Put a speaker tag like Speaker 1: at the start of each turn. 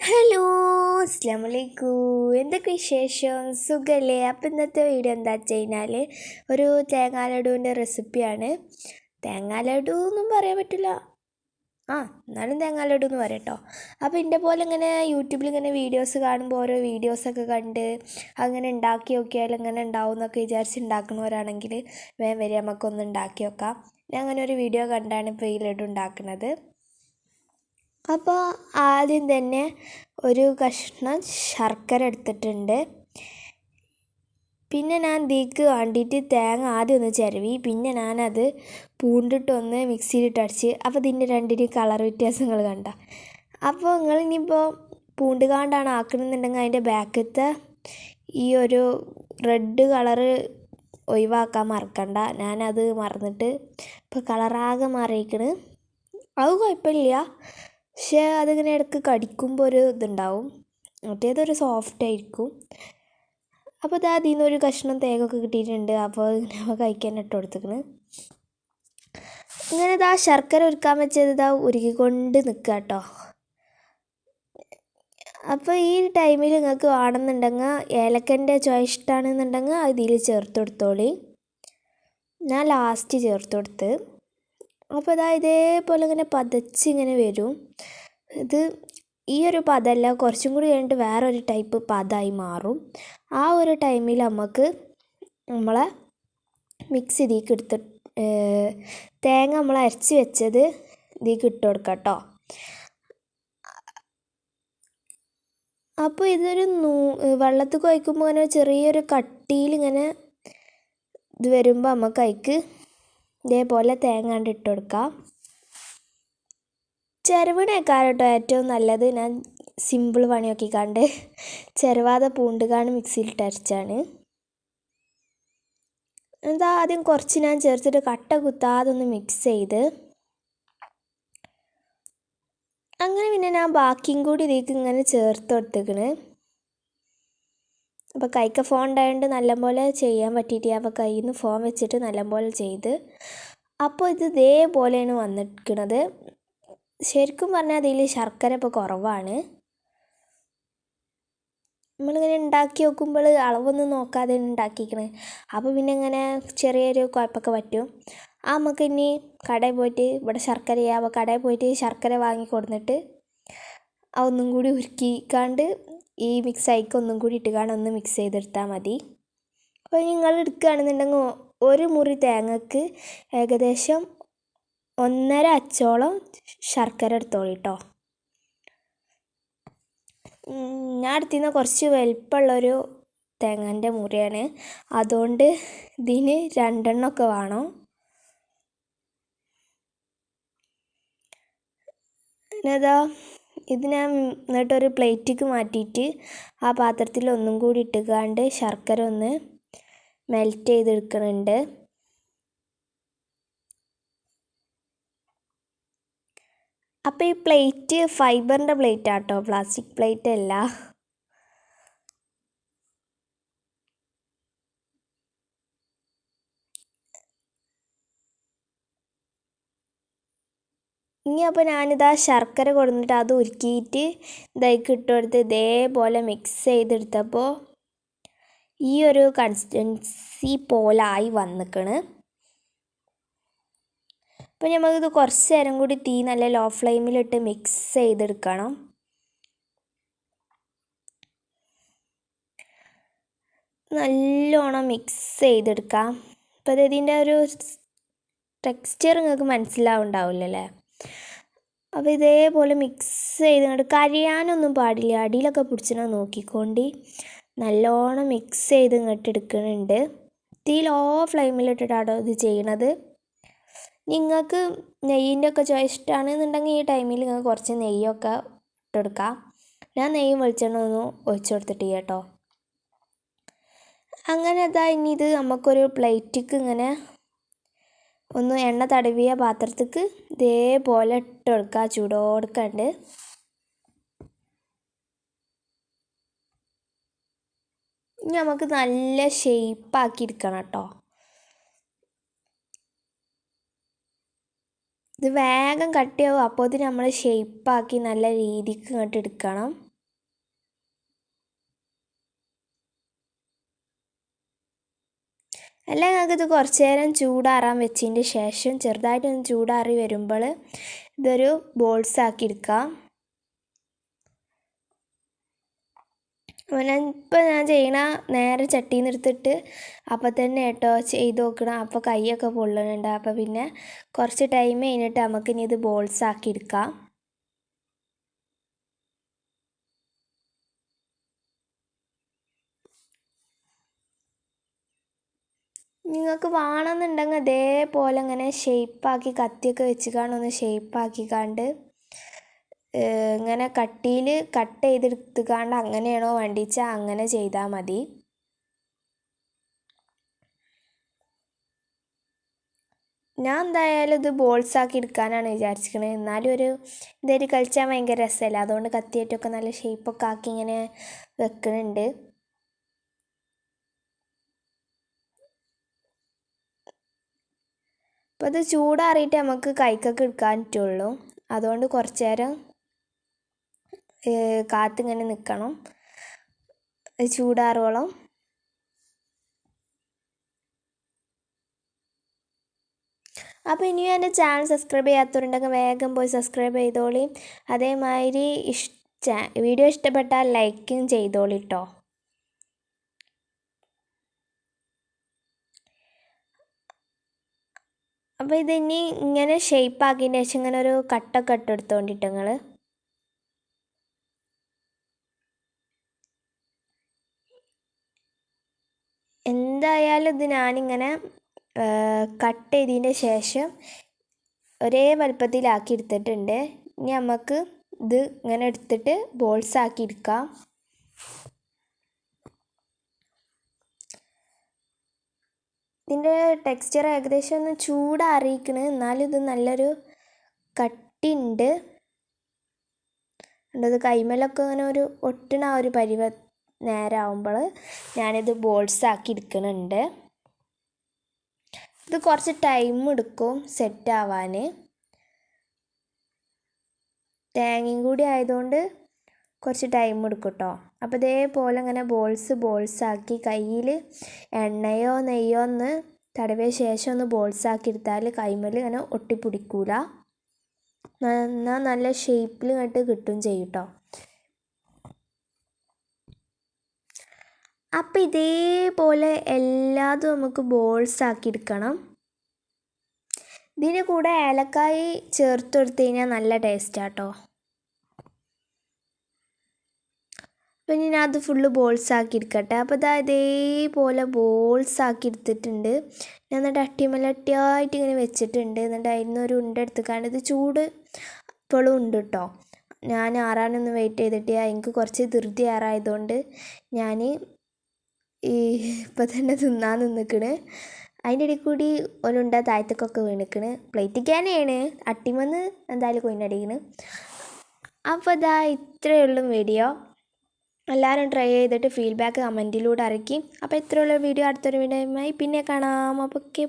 Speaker 1: Hello അസ്സാം വലൈക്കും എന്തൊക്കെ വിശേഷം? സുഖല്ലേ? അപ്പം ഇന്നത്തെ വീഡിയോ എന്താ വെച്ച് കഴിഞ്ഞാൽ ഒരു തേങ്ങാ ലഡുവിന്റെ റെസിപ്പിയാണ്. തേങ്ങാ ലഡു എന്നും പറയാൻ പറ്റില്ല. ആ എന്നാലും തേങ്ങാ ലഡു എന്ന് പറയാം കേട്ടോ അപ്പോൾ എന്റെ പോലെ ഇങ്ങനെ യൂട്യൂബിൽ ഇങ്ങനെ വീഡിയോസ് കാണുമ്പോൾ ഓരോ വീഡിയോസൊക്കെ കണ്ട് അങ്ങനെ ഉണ്ടാക്കി നോക്കിയാൽ എങ്ങനെ ഉണ്ടാവും എന്നൊക്കെ വിചാരിച്ച് ഉണ്ടാക്കുന്നവരാണെങ്കിൽ വേഗം വരെ നമുക്കൊന്ന് ഉണ്ടാക്കി നോക്കാം. ഞാൻ അങ്ങനെ ഒരു വീഡിയോ കണ്ടാണ് ഇപ്പോൾ ഈ ലഡു ഉണ്ടാക്കുന്നത് അപ്പോൾ ആദ്യം തന്നെ ഒരു കഷ്ണം ശർക്കര എടുത്തിട്ടുണ്ട്. പിന്നെ ഞാൻ ഇതിക്ക് വേണ്ടിയിട്ട് തേങ്ങ ആദ്യം ഒന്ന് ചിരവി. പിന്നെ ഞാനത് പൂണ്ടിട്ടൊന്ന് മിക്സിയിലിട്ട് അടിച്ച്. അപ്പോൾ ഇതിന്റെ രണ്ടിനും കളർ വ്യത്യാസങ്ങൾ കണ്ട. അപ്പോൾ നിങ്ങൾ ഇനിയിപ്പോൾ പൂണ്ടുകാണ്ടാണ് ആക്കണമെന്നുണ്ടെങ്കിൽ അതിന്റെ ബാക്കത്തെ ഈ ഒരു റെഡ് കളറ് ഒഴിവാക്കാൻ മറക്കണ്ട. ഞാനത് മറന്നിട്ട് ഇപ്പോൾ കളറാകെ മാറിയിരിക്കണ്. അത് കുഴപ്പമില്ല. പക്ഷേ അതിങ്ങനെ ഇടയ്ക്ക് കടിക്കുമ്പോൾ ഒരു ഇതുണ്ടാവും. മറ്റേതൊരു സോഫ്റ്റ് ആയിരിക്കും. അപ്പോൾ ഇത് അതിൽ നിന്ന് ഒരു കഷ്ണം തേങ്ങ ഒക്കെ കിട്ടിയിട്ടുണ്ട്. അപ്പോൾ ഇങ്ങനെ കഴിക്കാൻ ഇട്ട് കൊടുത്തേക്കണ് ഇങ്ങനെ ഇതാ ശർക്കര ഉരുക്കാൻ വെച്ചത് ഇതാ ഉരുകിക്കൊണ്ട് നിൽക്കുക കേട്ടോ. അപ്പോൾ ഈ ടൈമിൽ നിങ്ങൾക്ക് വേണമെന്നുണ്ടെങ്കിൽ ഏലക്കന്റെ ചോയ ഇഷ്ടമാണെന്നുണ്ടെങ്കിൽ അതിൽ ചേർത്ത് കൊടുത്തോളി. ഞാൻ ലാസ്റ്റ് ചേർത്ത് കൊടുത്ത്. അപ്പോൾ ഇതാ ഇതേപോലെ ഇങ്ങനെ പതച്ച് ഇങ്ങനെ വരും. ഇത് ഈ ഒരു പദമല്ല കുറച്ചും കൂടി കഴിഞ്ഞിട്ട് വേറൊരു ടൈപ്പ് പദമായി മാറും. ആ ഒരു ടൈമിൽ നമുക്ക് നമ്മളെ മിക്സ് ഇതിലേക്ക് എടുത്ത് തേങ്ങ നമ്മൾ അരച്ച് വെച്ചത് ഇതിലേക്ക് ഇട്ട് കൊടുക്കാം കേട്ടോ. അപ്പോൾ ഇതൊരു നൂ വെള്ളത്തിൽ കുഴക്കുമ്പോൾ ഇങ്ങനെ ചെറിയൊരു കട്ടിയിൽ ഇങ്ങനെ ഇത് വരുമ്പോൾ നമുക്ക് അതിക്ക് ഇതേപോലെ തേങ്ങ കണ്ട് ഇട്ട് കൊടുക്കാം. ചിരവിണേക്കാൾ കേട്ടോ ഏറ്റവും നല്ലത് ഞാൻ സിമ്പിൾ പണിയൊക്കെ കണ്ട് ചിരവാതെ പൂണ്ടുകാണ് മിക്സിയിൽ അരച്ചാണ് എന്താ ആദ്യം കുറച്ച് ഞാൻ ചേർത്തിട്ട് കട്ട കുത്താതെ ഒന്ന് മിക്സ് ചെയ്ത് അങ്ങനെ പിന്നെ ഞാൻ ബാക്കിയും കൂടി ഇതിലേക്ക് ഇങ്ങനെ ചേർത്ത് കൊടുത്തേക്കണ്. അപ്പോൾ കൈക്ക് ഫോൺ ഉണ്ടായതുകൊണ്ട് നല്ലപോലെ ചെയ്യാൻ പറ്റിയിട്ട് അപ്പോൾ കയ്യിൽ നിന്ന് ഫോൺ വെച്ചിട്ട് നല്ലപോലെ ചെയ്ത്. അപ്പോൾ ഇത് ഇതേപോലെയാണ് വന്നിരിക്കുന്നത് ശരിക്കും പറഞ്ഞാൽ അതിൽ ശർക്കര ഇപ്പോൾ കുറവാണ്. നമ്മളിങ്ങനെ ഉണ്ടാക്കി നോക്കുമ്പോൾ അളവൊന്നും നോക്കാതെ ഉണ്ടാക്കിക്കണേ അപ്പോൾ പിന്നെ ഇങ്ങനെ ചെറിയൊരു കുഴപ്പമൊക്കെ പറ്റും. ആ നമുക്ക് ഇനി കടയിൽ പോയിട്ട് ഇവിടെ ശർക്കര അപ്പോൾ കടയിൽ പോയിട്ട് ശർക്കര വാങ്ങി കൊടുത്തിട്ട് ആ ഒന്നും കൂടി ഉരുക്കിക്കാണ്ട് ഈ മിക്സ് ആയിക്ക് ഒന്നും കൂടി ഇട്ടുകാണ്ട് ഒന്ന് മിക്സ് ചെയ്തെടുത്താൽ മതി. അപ്പോൾ നിങ്ങൾ എടുക്കുകയാണെന്നുണ്ടെങ്കിൽ ഒരു മുറി തേങ്ങക്ക് ഏകദേശം ഒന്നര അച്ചോളം ശർക്കര എടുത്തോളൂ കേട്ടോ ഞാൻ എടുത്തിരുന്ന കുറച്ച് വലിപ്പമുള്ളൊരു തേങ്ങന്റെ മുറിയാണ്. അതുകൊണ്ട് ഇതിന് രണ്ടെണ്ണമൊക്കെ വേണം. പിന്നെതാ ഇത് ഞാൻ എന്നിട്ടൊരു പ്ലേറ്റിക്ക് മാറ്റിയിട്ട് ആ പാത്രത്തിൽ ഒന്നും കൂടി ഇട്ടുകാണ്ട് ശർക്കര ഒന്ന് മെൽറ്റ് ചെയ്തെടുക്കുന്നുണ്ട് അപ്പോൾ ഈ പ്ലേറ്റ് ഫൈബറിന്റെ പ്ലേറ്റ് ആട്ടോ പ്ലാസ്റ്റിക് പ്ലേറ്റ് അല്ല. ഇനി അപ്പോൾ ഞാനിതാ ശർക്കര കൊടുത്തിട്ട് അത് ഉരുക്കിയിട്ട് ഇതായിക്ക് ഇട്ടുകൊടുത്ത് ഇതേപോലെ മിക്സ് ചെയ്തെടുത്തപ്പോൾ ഈ ഒരു കൺസിസ്റ്റൻസി പോലെ ആയി വന്നിക്കണ്. അപ്പോൾ നമുക്കിത് കുറച്ച് നേരം കൂടി തീ നല്ല ലോ ഫ്ലെയിമിലിട്ട് മിക്സ് ചെയ്തെടുക്കണം. നല്ലോണം മിക്സ് ചെയ്തെടുക്കാം. അപ്പോൾ ഇതിന്റെ ഒരു ടെക്സ്ചർ നിങ്ങൾക്ക് മനസ്സിലാവുണ്ടാവില്ലല്ലേ? അപ്പോൾ ഇതേപോലെ മിക്സ് ചെയ്ത് കണ്ട് കരിയാനൊന്നും പാടില്ല. അടിയിലൊക്കെ പിടിച്ചിട്ട് നോക്കിക്കൊണ്ട്. നല്ലോണം മിക്സ് ചെയ്ത് ഇങ്ങോട്ട് എടുക്കുന്നുണ്ട് തീ ലോ ഫ്ലെയിമിലിട്ടിട്ടാണോ ഇത് ചെയ്യണത്. നിങ്ങൾക്ക് നെയ്യിന്റെ ഒക്കെ ചോ ഇഷ്ടമാണെന്നുണ്ടെങ്കിൽ ഈ ടൈമിൽ നിങ്ങൾക്ക് കുറച്ച് നെയ്യൊക്കെ ഇട്ടെടുക്കാം. ഞാൻ നെയ്യും വെളിച്ചെണ്ണ ഒന്നും ഒഴിച്ചു കൊടുത്തിട്ട് കേട്ടോ അങ്ങനെ അതാ ഇനി ഇത് നമുക്കൊരു പ്ലേറ്റിക്ക് ഇങ്ങനെ ഒന്ന് എണ്ണ തടവിയ പാത്രത്തേക്ക് ഇതേപോലെ ഇട്ട് കൊടുക്കുക ചൂടോടുക്കണ്ട്. ഇനി നമുക്ക് നല്ല ഷേപ്പാക്കി എടുക്കണം കേട്ടോ ഇത് വേഗം കട്ടിയാവും. അപ്പോൾ ഇത് നമ്മൾ ഷേപ്പാക്കി നല്ല രീതിക്ക് ഇങ്ങോട്ട് എടുക്കണം. എല്ലാം ഞങ്ങൾക്ക് ഇത് കുറച്ച് നേരം ചൂടാറാൻ വെച്ചതിന്റെ ശേഷം ചെറുതായിട്ടൊന്ന് ചൂടാറി വരുമ്പോൾ ഇതൊരു ബോൾസ് ആക്കി എടുക്കാം. ഞാൻ ഇപ്പോൾ ഞാൻ ചെയ്യണ നേരെ ചട്ടിയിൽ നിർത്തിട്ട് അപ്പം തന്നെ കേട്ടോ ചെയ്ത് നോക്കണം. അപ്പോൾ കൈയൊക്കെ പൊള്ളണുണ്ട്. അപ്പോൾ പിന്നെ കുറച്ച് ടൈം കഴിഞ്ഞിട്ട് നമുക്ക് ഇനി ഇത് ബോൾസ് ആക്കി എടുക്കാം. നിങ്ങൾക്ക് വേണമെന്നുണ്ടെങ്കിൽ അതേപോലെ ഇങ്ങനെ ഷേപ്പാക്കി കത്തിയൊക്കെ വെച്ച് ഒന്ന് ഷേപ്പാക്കിക്കാണ്ട് ഇങ്ങനെ കട്ടിയിൽ കട്ട് ചെയ്തെടുത്ത് കണ്ട് അങ്ങനെയാണോ വേണ്ടിച്ചാൽ അങ്ങനെ ചെയ്താൽ മതി. ഞാൻ എന്തായാലും ഇത് ബോൾസ് ആക്കി എടുക്കാനാണ് വിചാരിച്ചിരിക്കുന്നത് എന്നാലും ഒരു ഇതൊരു കളിച്ചാൽ ഭയങ്കര രസമല്ല അതുകൊണ്ട് കത്തിയേറ്റൊക്കെ നല്ല ഷേപ്പൊക്കെ ആക്കി ഇങ്ങനെ വെക്കുന്നുണ്ട് അപ്പോൾ അത് ചൂടാറിയിട്ട് നമുക്ക് കൈക്കൊക്കെ എടുക്കാൻ പറ്റുള്ളൂ. അതുകൊണ്ട് കുറച്ച് നേരം കാത്തിങ്ങനെ നിൽക്കണം ചൂടാറോളം. അപ്പോൾ ഇനിയും എന്റെ ചാനൽ സബ്സ്ക്രൈബ് ചെയ്യാത്തവരുണ്ടെങ്കിൽ വേഗം പോയി സബ്സ്ക്രൈബ് ചെയ്തോളി. അതേമാതിരി ഇഷ്ട വീഡിയോ ഇഷ്ടപ്പെട്ടാൽ ലൈക്കും ചെയ്തോളി കേട്ടോ അപ്പോൾ ഇതിനി ഇങ്ങനെ ഷേപ്പ് ആക്കിയതിന് ശേഷം ഇങ്ങനെ ഒരു കട്ടൊക്കെ ഇട്ടെടുത്തോണ്ടിട്ട് നിങ്ങൾ എന്തായാലും ഇത് ഞാനിങ്ങനെ കട്ട് ചെയ്തതിന് ശേഷം ഒരേ വലുപ്പത്തിലാക്കി എടുത്തിട്ടുണ്ട്. ഇനി നമുക്ക് ഇത് ഇങ്ങനെ എടുത്തിട്ട് ബോൾസ് ആക്കി എടുക്കാം. ഇതിന്റെ ടെക്സ്ചർ ഏകദേശം ഒന്ന് ചൂടാറിയിക്കണ് എന്നാലും ഇത് നല്ലൊരു കട്ടിയുണ്ട് ഇത് കൈമലൊക്കെ അങ്ങനെ ഒരു ഒട്ടണ ഒരു പരിവ നേരമാകുമ്പോൾ ഞാനിത് ബോൾസ് ആക്കി എടുക്കുന്നുണ്ട് ഇത് കുറച്ച് ടൈം എടുക്കും സെറ്റ് ആവാൻ തേങ്ങയും കൂടി ആയതുകൊണ്ട് കുറച്ച് ടൈം എടുക്കും കേട്ടോ അപ്പോൾ ഇതേപോലെ ഇങ്ങനെ ബോൾസ് ബോൾസ് ആക്കി കയ്യിൽ എണ്ണയോ നെയ്യോ ഒന്ന് തടവിയ ശേഷം ഒന്ന് ബോൾസ് ആക്കി എടുത്താൽ കൈമൽ ഇങ്ങനെ ഒട്ടിപ്പിടിക്കൂല. എന്നാൽ നല്ല ഷേപ്പിൽ ഇങ്ങോട്ട് കിട്ടും ചെയ്യും കേട്ടോ അപ്പം ഇതേപോലെ എല്ലാതും നമുക്ക് ബോൾസ് ആക്കി എടുക്കണം. ഇതിന്റെ കൂടെ ഏലക്കായി ചേർത്ത് കൊടുത്തു കഴിഞ്ഞാൽ നല്ല ടേസ്റ്റാട്ടോ അപ്പം ഞാൻ അത് ഫുള്ള് ബോൾസ് ആക്കി എടുക്കട്ടെ അപ്പോൾ അത് അതേപോലെ ബോൾസ് ആക്കി എടുത്തിട്ടുണ്ട് ഞാൻ എന്നിട്ട് അട്ടിമലട്ടിയായിട്ട് ഇങ്ങനെ വെച്ചിട്ടുണ്ട്. എന്നിട്ട് അതിന് ഒരു ഉണ്ട എടുത്തുക്കാണ്ട് ഇത് ചൂട് ഇപ്പോഴും ഉണ്ട് കേട്ടോ ഞാൻ ആറാനൊന്നും വെയിറ്റ് ചെയ്തിട്ട് എനിക്ക് കുറച്ച് ധൃതി ആറായതുകൊണ്ട് ഞാൻ ഈ ഇപ്പം തന്നെ തിന്നാൻ നിന്നിക്കണ്. അതിന്റെ ഇടയിൽ കൂടി ഒരുണ്ട താഴത്തേക്കൊക്കെ വീണിക്കണ്. പ്ലേറ്റിക്കാനാണ് അട്ടിമന്ന് എന്തായാലും കൊയിനടിക്കണ്. അപ്പോൾ ഇതാ ഇത്രയേ ഉള്ളൂ വീഡിയോ എല്ലാവരും ട്രൈ ചെയ്തിട്ട് ഫീഡ്ബാക്ക് കമന്റിലൂടെ അറിയിക്കും അപ്പോൾ ഇത്രയുള്ള വീഡിയോ. അടുത്തൊരു വീഡിയോയുമായി പിന്നെ കാണാം. അപ്പോൾ ഓക്കെ